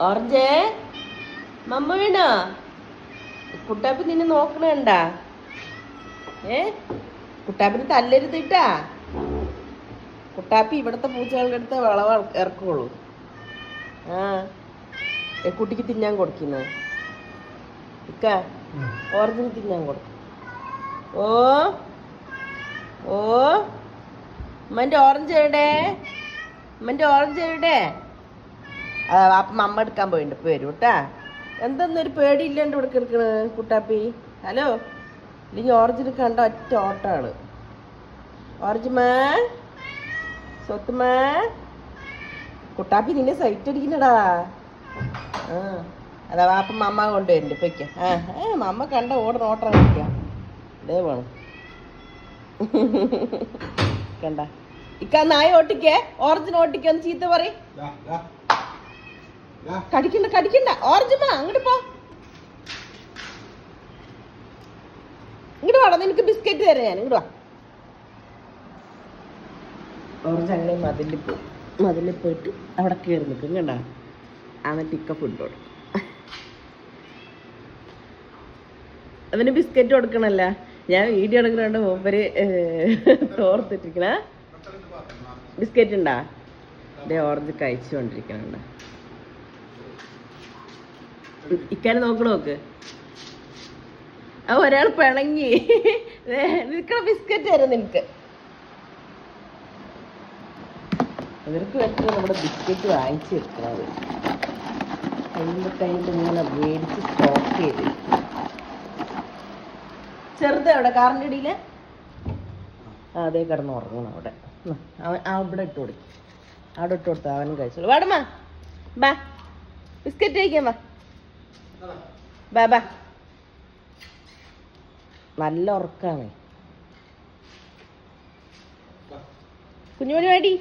ഓറഞ്ചേ മമ്മ വീണോ? കുട്ടാപ്പി നിന്നെ നോക്കണണ്ടാ? ഏ? കുട്ടാപ്പിന് തല്ലരുതിട്ടാ? കുട്ടാപ്പി ഇവിടുത്തെ പൂച്ചകളുടെ അടുത്ത് വിളവ് ഇറക്കുള്ളൂ. ആ. ഏ, കുട്ടിക്ക് തിന്നാൻ കൊടുക്കുന്നത് ഇക്ക ഓറഞ്ചിന് തിന്നാൻ കൊടുക്കും. ഓ ഓ. ഉമ്മന്റെ ഓറഞ്ച് എവിടെ? ഉമ്മന്റെ ഓറഞ്ച് എവിടെ? അപ്പം അമ്മ എടുക്കാൻ പോയിട്ടുണ്ട് ഇപ്പൊ വരും കേട്ടാ എന്തെന്നൊരു പേടിയില്ലാണ്ട് ഇവിടെ കിടക്കണ് കുട്ടാപ്പി? ഹലോ? ഇല്ലെങ്കിൽ ഓറഞ്ചിന് കണ്ട ഒറ്റ ഓട്ടാണ് ഓറഞ്ച് മാ. സ്വത്തുമാ കുട്ടാപ്പി നിന്നെ സൈറ്റ് അടിക്കുന്നടാ. ആ അതാ അപ്പം അമ്മ കൊണ്ടുവരുന്നുണ്ട് ഇപ്പൊക്ക ആ ഏ മമ്മ കണ്ട ഓടണ ഓട്ടം കളിക്കാം. ഇതേ വേണം കണ്ട. ഇക്ക നായ ഓട്ടിക്കേ? ഓറഞ്ചിന് ഓട്ടിക്കോ? ചീത്ത പറയും. കടിക്കണ്ട കടിക്കണ്ട. ഓറഞ്ച് മാ അങ്ങോട്ട് പോ. ഇങ്ങോട്ട് വേണം നിനക്ക് ബിസ്ക്കറ്റ് തരാം ഞാൻ. ഇങ്ങോട്ട് വാ. ഓറഞ്ച് അങ്ങനെ മതിലിൽ പോയി. മതിലിൽ പോയിട്ട് അവിടെ കയറി നിൽക്കും കണ്ട എന്നിട്ട് ഇക്ക ഫുഡ് കൊടുക്കും. അവന് ബിസ്ക്കറ്റ് കൊടുക്കണല്ല. ഞാൻ വീഡിയോ എടുക്കുന്നുണ്ട് മൂപ്പര് തോർത്തിട്ടിരിക്കണ. ബിസ്ക്കറ്റ് ഉണ്ടാ? ഓറഞ്ച് കഴിച്ചുകൊണ്ടിരിക്കണുണ്ട്. ഇക്കാനെ നോക്കണ നോക്ക്? ആ ഒരാൾ പിണങ്ങി. നിൽക്കണ ബിസ്ക്കറ്റ് തരാം നിനക്ക്. ഇവർക്ക് വേണ്ടി നമ്മുടെ ബിസ്ക്കറ്റ് വാങ്ങിച്ചു വെക്കണത് അതിന്റെ കയ്യിൽ ഇങ്ങനെ മേടിച്ച് സ്റ്റോക്ക് ചെയ്ത്. ചെറുത് അവിടെ കാറിന്റെ ഇടയിൽ അതേ കിടന്ന് ഉറങ്ങണം അവിടെ. അവൻ ആ ഇവിടെ ഇട്ട് കൊടുക്കും. അവിടെ ഇട്ട് കൊടുത്താൽ അവനും കഴിച്ചോളൂ. വേടമ്മ ബാ. ബിസ്ക്കറ്റ് കഴിക്കാൻ വാ. ബാ ബാ നല്ല ഉറക്കാണ്. കുഞ്ഞുമണി വേടി.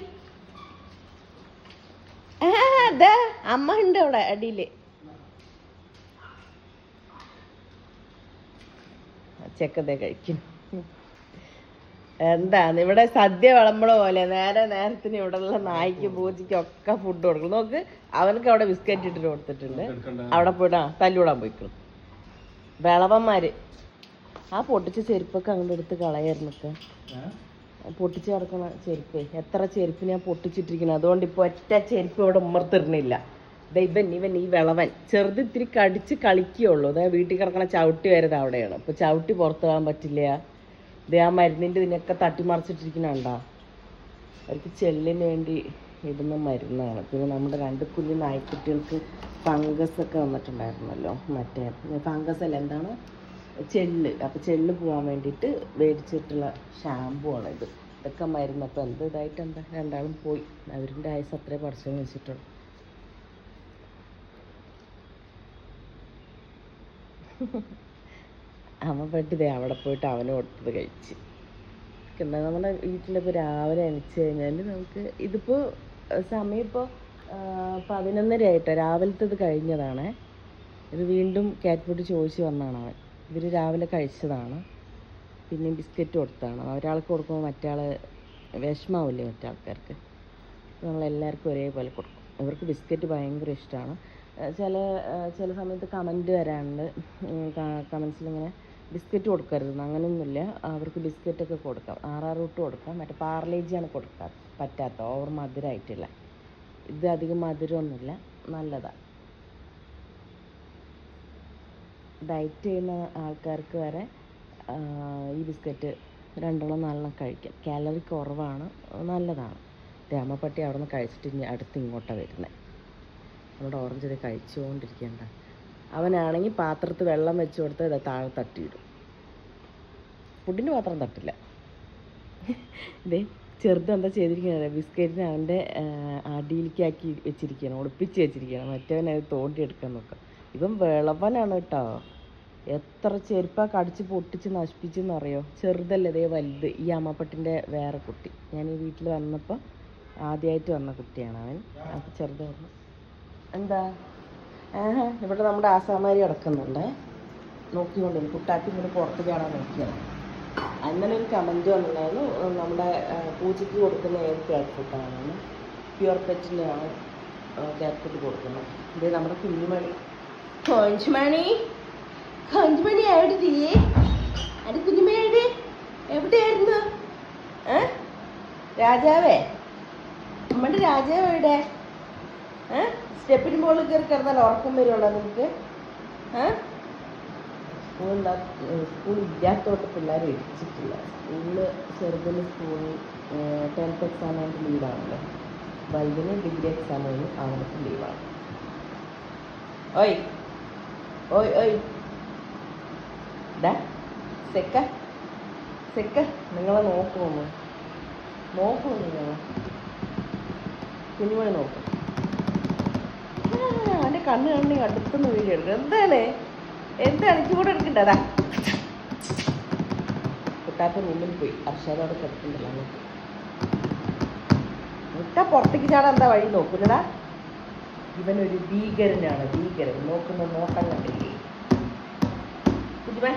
അതാ അമ്മ ഉണ്ട് അവിടെ അടിയിൽ. ചെക്കതേ കഴിക്കും എന്താണ്? ഇവിടെ സദ്യ വിളമ്പണ പോലെ നേരെ നേരത്തിന് ഇവിടെയുള്ള നായ്ക്ക് പൂച്ചയ്ക്കും ഒക്കെ ഫുഡ് കൊടുക്കും. നോക്ക് അവനക്ക് അവിടെ ബിസ്ക്കറ്റ് ഇട്ടിട്ട് കൊടുത്തിട്ടുണ്ട്. അവിടെ പോയിട്ട് ആ തല്ലൂടാൻ പോയിക്കണം വിളവന്മാര് ആ പൊട്ടിച്ച ചെരുപ്പൊക്കെ അങ്ങോട്ട് എടുത്ത് കളയായിരുന്നൊക്കെ പൊട്ടിച്ച് കിടക്കണ ചെരുപ്പ് എത്ര ചെരുപ്പ് ഞാൻ പൊട്ടിച്ചിട്ടിരിക്കുന്നത്? അതുകൊണ്ട് ഇപ്പോൾ ഒറ്റ ചെരുപ്പ് ഇവിടെ ഉമ്മർത്തിരുന്നില്ല ദേ ഇവൻ ഇവൻ ഈ വിളവൻ. ചെറുത് ഇത്തിരി കടിച്ച് കളിക്കുകയുള്ളൂ. അതായത് വീട്ടിൽ കിടക്കണ ചവിട്ടി വരുന്നത് അവിടെയാണ്. അപ്പോൾ ചവിട്ടി പുറത്തു പോകാൻ പറ്റില്ല ദേ ആ മരുന്നിന്റെ ഇതിനൊക്കെ തട്ടിമറിച്ചിട്ടിരിക്കണുണ്ടോ അവർക്ക് ചെല്ലിന് വേണ്ടി ഇടുന്ന മരുന്നാണ്. പിന്നെ നമ്മുടെ രണ്ട് കുഞ്ഞു നായ്ക്കുട്ടികൾക്ക് ഫംഗസ് ഒക്കെ വന്നിട്ടുണ്ടായിരുന്നല്ലോ. മറ്റേ ഫംഗസ് അല്ല എന്താണ്? ചെല്ല്. അപ്പോൾ ചെല്ല് പോകാൻ വേണ്ടിയിട്ട് മേടിച്ചിട്ടുള്ള ഷാമ്പു ആണ് ഇത്. ഇതൊക്കെ മരുന്ന്. അപ്പോൾ എന്ത് ഇതായിട്ട് എന്താ? രണ്ടാളും പോയി. അവരുടെ ആയുസ് അത്രേ പഠിച്ചെന്ന് വെച്ചിട്ടുള്ളൂ. അമ്മ പെട്ടിതേ അവിടെ പോയിട്ട് അവന് കൊടുത്തത് കഴിച്ച്. പിന്നെ നമ്മുടെ വീട്ടിലിപ്പോൾ രാവിലെ എണിച്ച് കഴിഞ്ഞാൽ നമുക്ക് ഇതിപ്പോൾ സമയം ഇപ്പോൾ പതിനൊന്നര ആയിട്ടോ. രാവിലത്തെ ഇത് കഴിഞ്ഞതാണേ. ഇത് വീണ്ടും ക്യാറ്റ് ഫുഡ് ചോദിച്ച് വന്നതാണ് അവൻ. ഇവർ രാവിലെ കഴിച്ചതാണ്. പിന്നെ ബിസ്ക്കറ്റ് കൊടുത്താണ്. ഒരാൾക്ക് കൊടുക്കുമ്പോൾ മറ്റാൾ വിഷമാവില്ലേ മറ്റാൾക്കാർക്ക്? നമ്മളെല്ലാവർക്കും ഒരേപോലെ കൊടുക്കും. ഇവർക്ക് ബിസ്ക്കറ്റ് ഭയങ്കര ഇഷ്ടമാണ് ചില ചില സമയത്ത് കമന്റ് വരാറുണ്ട് കമൻസിൽ ഇങ്ങനെ ബിസ്ക്കറ്റ് കൊടുക്കരുത് അങ്ങനെയൊന്നുമില്ല അവർക്ക് ബിസ്ക്കറ്റൊക്കെ കൊടുക്കാം. ആറാറൂട്ട് കൊടുക്കാം. മറ്റേ പാർലേജിയാണ് കൊടുക്കാൻ പറ്റാത്ത ഓവർ മധുരമായിട്ടില്ല ഇത് അധികം മധുരമൊന്നുമില്ല. നല്ലതാണ് ഡയറ്റ് ചെയ്യുന്ന ആൾക്കാർക്ക് വരെ ഈ ബിസ്ക്കറ്റ് രണ്ടെണ്ണം നാലെണ്ണം കഴിക്കാം. കാലറി കുറവാണ്. നല്ലതാണ്. രാമപ്പട്ടി അവിടെ നിന്ന് കഴിച്ചിട്ട് ഇനി അടുത്ത് ഇങ്ങോട്ടാണ് വരുന്നത് നമ്മുടെ ഓറഞ്ച് ഇത് കഴിച്ചുകൊണ്ടിരിക്കേണ്ട അവനാണെങ്കിൽ പാത്രത്ത് വെള്ളം വെച്ച് കൊടുത്ത് ഇതാ താഴെ തട്ടിയിടും. ഫുഡിന്റെ പാത്രം തട്ടില്ല. ഇതേ ചെറുത് എന്താ ചെയ്തിരിക്കുന്നത് ബിസ്ക്കറ്റിന് അവന്റെ അടിയിലേക്കാക്കി വെച്ചിരിക്കുകയാണ് ഒളിപ്പിച്ച് വെച്ചിരിക്കുകയാണ്. മറ്റവൻ അത് തോണ്ടിയെടുക്കാൻ നോക്കാം ഇവൻ വിളവനാണ് കേട്ടോ. എത്ര ചെരുപ്പാ കടിച്ച് പൊട്ടിച്ച് നശിപ്പിച്ചെന്ന് അറിയോ? ചെറുതല്ലേ ഇതേ വലുത്. ഈ അമ്മപ്പട്ടിന്റെ വേറെ കുട്ടി. ഞാൻ ഈ വീട്ടിൽ വന്നപ്പോൾ ആദ്യമായിട്ട് വന്ന കുട്ടിയാണ് അവൻ. അപ്പോൾ ചെറുതായിരുന്നു. എന്താ? ഇവിടെ നമ്മുടെ ആസാമാരി കിടക്കുന്നുണ്ട്. നോക്കിക്കൊണ്ടിരുന്നു കുട്ടാപ്പി ഇങ്ങനെ പുറത്ത് കാണാൻ നോക്കിയത് അങ്ങനെ ഒരു കമന്റ് വന്നിട്ടുണ്ടായിരുന്നു. നമ്മുടെ പൂജയ്ക്ക് കൊടുക്കുന്ന ഏത് ക്യാറ്റ് ഫുഡാണെന്ന് പ്യുവർ പെറ്റിന്റെയാണ് ചേർത്തിട്ട് കൊടുക്കുന്നത്. ഇത് നമ്മുടെ കുഞ്ഞുമണി. കൊഞ്ചുമണി കൊഞ്ചുമണി എവിടെ ചെയ്യേ അത് കുഞ്ഞുമണി എവിടെ? എവിടെയായിരുന്നു? രാജാവേ? നമ്മുടെ രാജാവ് എവിടെ? ഏ? സ്റ്റെപ്പിന് മുകളിൽ കയറി കിടന്നാൽ ഉറക്കം വരുമല്ലോ നിങ്ങൾക്ക് സ്കൂൾ ഇല്ലാത്തോട്ട് പിള്ളേരെ ഇടിച്ചിട്ടില്ല സ്കൂളിൽ ചെറുതിന് സ്കൂളിൽ ടെൻത്ത് എക്സാം ആയിട്ട് ലീവാണല്ലോ വൈകിന് ഡിഗ്രി എക്സാം കഴിഞ്ഞ് അവർക്ക് ലീവാണ് ഓയ് ഓയ് ഓയ്. സെക്ക സെക്ക നിങ്ങളെ നോക്കുമോ നോക്കുമോ നിങ്ങളെ. കുഞ്ഞുമണി നോക്കും. കണ്ണ് കണ്ണി അടുത്തുനിന്ന് വീഡിയോ എടുക്കും എന്താണ്? എന്താണ്? ചൂട് എടുക്കണ്ടതാ കുട്ടാത്ത മുന്നിൽ പോയി. അർഷാദോടെ കിടക്കണ്ടല്ലോ അങ്ങോട്ട് മുട്ട പുറത്തേക്ക് ചാടാൻ എന്താ വഴി നോക്കുന്നടാ? ഇവനൊരു ഭീകരനാണ് ഭീകരൻ. നോക്കുന്ന നോട്ടം കണ്ടില്ലേ? കുഞ്ഞുമേ